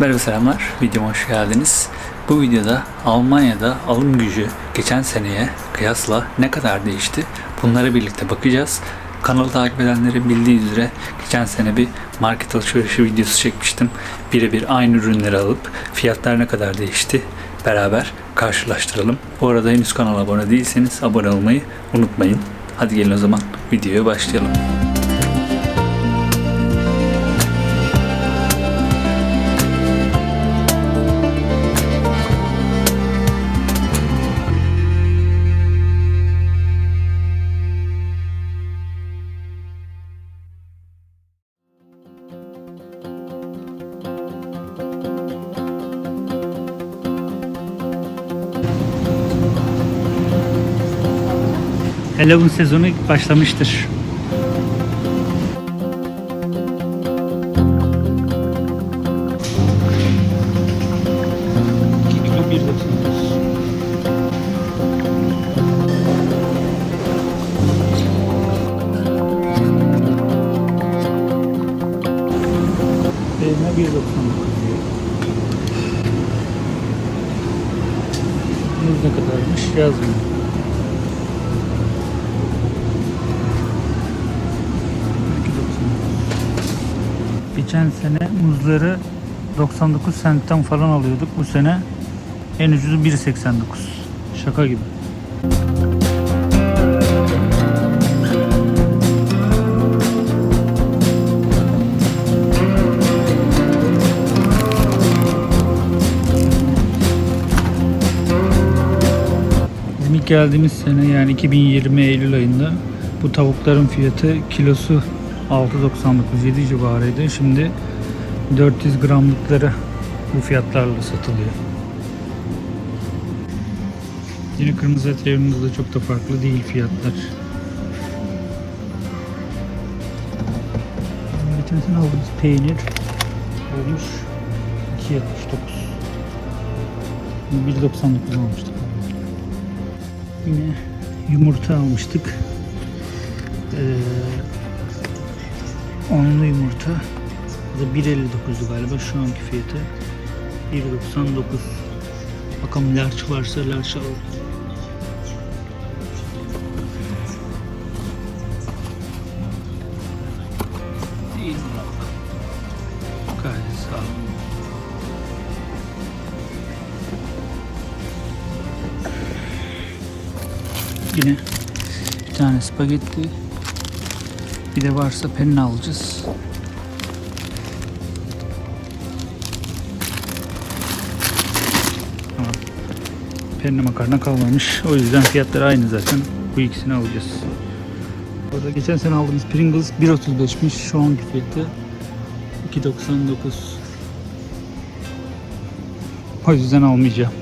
Merhaba selamlar, videoma hoş geldiniz. Bu videoda Almanya'da alım gücü geçen seneye kıyasla ne kadar değişti? Bunlara birlikte bakacağız. Kanalı takip edenlerin bildiği üzere geçen sene bir market alışverişi videosu çekmiştim. Birebir aynı ürünleri alıp fiyatlar ne kadar değişti beraber karşılaştıralım. Bu arada henüz kanala abone değilseniz abone olmayı unutmayın. Hadi gelin o zaman videoya başlayalım. Halloween sezonu başlamıştır. Elma 1.99 diyor. Muz ne kadarmış yazmıyor. Geçen sene muzları 99 centten falan alıyorduk. Bu sene en ucuzu 1.89. Şaka gibi. Bizim ilk geldiğimiz sene yani 2020 Eylül ayında bu tavukların fiyatı kilosu 6.99 7 civarıydı. Şimdi 400 gramlıkları bu fiyatlarla satılıyor. Yine kırmızı et da çok da farklı değil fiyatlar. Geçen sene aldığımız peynir olmuş 2.79 1.99 almıştık. Yine yumurta almıştık. Ee, onlu yumurta. Bu da 1.59'du galiba şu anki fiyatı. 1.99. Bakalım larç varsa larç alalım. Yine bir tane spagetti. Bir de varsa penne alacağız. Penne makarna kalmamış. O yüzden fiyatlar aynı zaten. Bu ikisini alacağız. Orada geçen sene aldığımız Pringles 1.35'miş. Şu anki fiyatı 2.99. O yüzden almayacağım.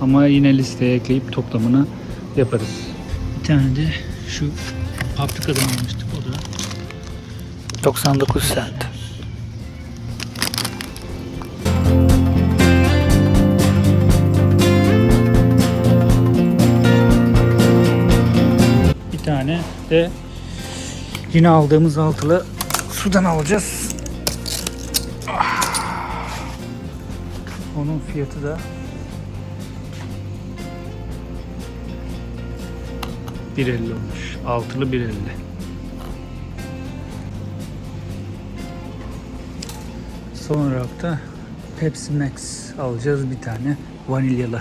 Ama yine listeye ekleyip toplamını yaparız. Bir tane de şu paprikadan da. 99 cent. Bir tane de yine aldığımız altılı sudan alacağız. Onun fiyatı da 1.50 olmuş. Altılı 1.50. Son olarak da Pepsi Max alacağız bir tane vanilyalı.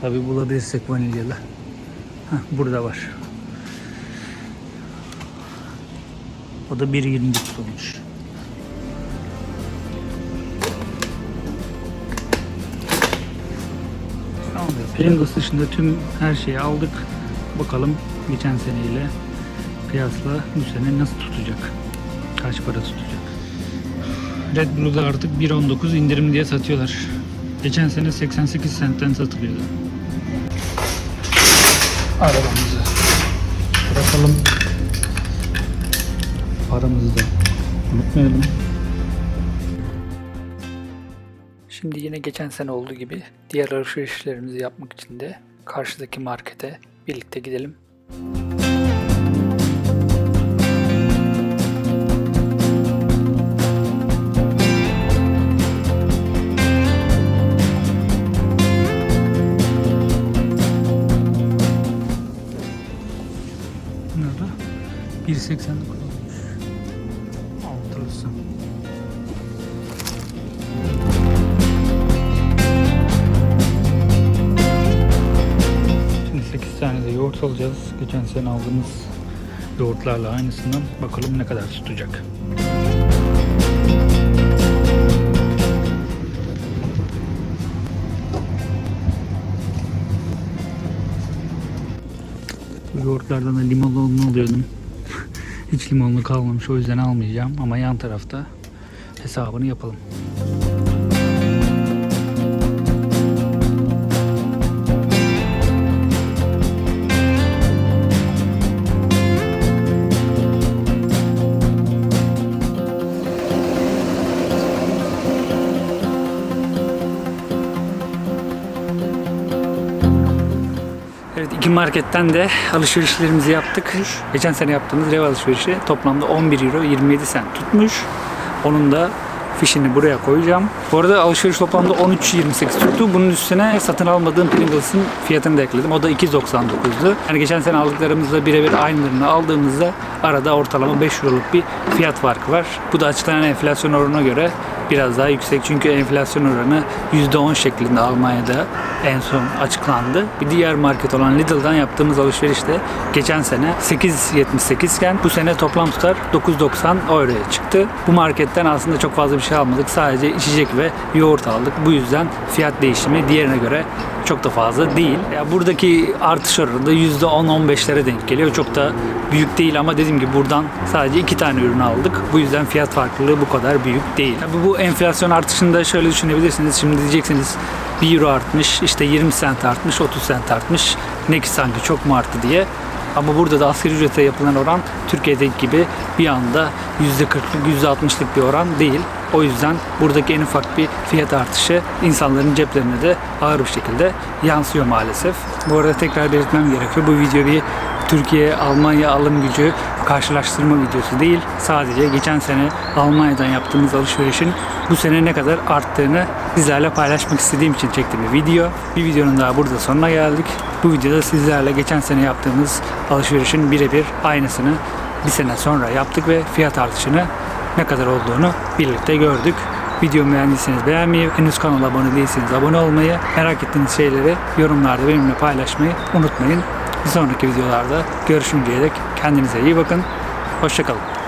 Tabi bulabilirsek vanilyalı. Heh, burada var. O da 1.29 olmuş. Tamamdır. Pringles dışında tüm her şeyi aldık. Bakalım geçen seneyle kıyasla bu sene nasıl tutacak? Kaç para tutacak? Red Bull'da artık 1.19 indirim diye satıyorlar. Geçen sene 88 centten satılıyordu. Arabamızı bırakalım. Paramızı da unutmayalım. Şimdi yine geçen sene olduğu gibi diğer alışverişlerimizi yapmak için de karşıdaki markete birlikte gidelim. 1.80'de yoğurt alacağız. Geçen sene aldığımız yoğurtlarla aynısından bakalım ne kadar tutacak. Yoğurtlardan da limonlu alıyordum. Hiç limonlu kalmamış o yüzden almayacağım ama yan tarafta hesabını yapalım. İki marketten de alışverişlerimizi yaptık. Geçen sene yaptığımız rev alışverişi toplamda 11 euro 27 sent tutmuş. Onun da fişini buraya koyacağım. Bu arada alışveriş toplamda 13.28 tuttu. Bunun üstüne satın almadığım Pringles'ın fiyatını da ekledim. O da 2.99'du. Yani geçen sene aldıklarımızla birebir aynılarını aldığımızda arada ortalama 5 euroluk bir fiyat farkı var. Bu da açıklanan enflasyon oranına göre biraz daha yüksek. Çünkü enflasyon oranı %10 şeklinde Almanya'da en son açıklandı. Bir diğer market olan Lidl'dan yaptığımız alışverişte geçen sene 8.78 iken bu sene toplam tutar 9.90 euroya çıktı. Bu marketten aslında çok fazla bir şey almadık. Sadece içecek ve yoğurt aldık. Bu yüzden fiyat değişimi diğerine göre çok da fazla değil. Ya buradaki artış oranı da %10-15'lere denk geliyor. Çok da büyük değil ama dediğim gibi buradan sadece iki tane ürün aldık. Bu yüzden fiyat farklılığı bu kadar büyük değil. Tabii bu enflasyon artışında şöyle düşünebilirsiniz. Şimdi diyeceksiniz 1 euro artmış, işte 20 sent artmış, 30 sent artmış. Ne ki sanki çok mu arttı diye. Ama burada da asgari ücrete yapılan oran Türkiye'deki gibi bir anda %40'lık, %60'lık bir oran değil. O yüzden buradaki en ufak bir fiyat artışı insanların ceplerine de ağır bir şekilde yansıyor maalesef. Bu arada tekrar belirtmem gerekiyor. Bu video bir Türkiye-Almanya alım gücü karşılaştırma videosu değil. Sadece geçen sene Almanya'dan yaptığımız alışverişin bu sene ne kadar arttığını sizlerle paylaşmak istediğim için çektiğim bir video. Bir videonun daha burada sonuna geldik. Bu videoda sizlerle geçen sene yaptığımız alışverişin birebir aynısını bir sene sonra yaptık ve fiyat artışını ne kadar olduğunu birlikte gördük. Videomu beğendiyseniz beğenmeyi, henüz kanala abone değilseniz abone olmayı, merak ettiğiniz şeyleri yorumlarda benimle paylaşmayı unutmayın. Bir sonraki videolarda görüşünceye dek kendinize iyi bakın. Hoşçakalın.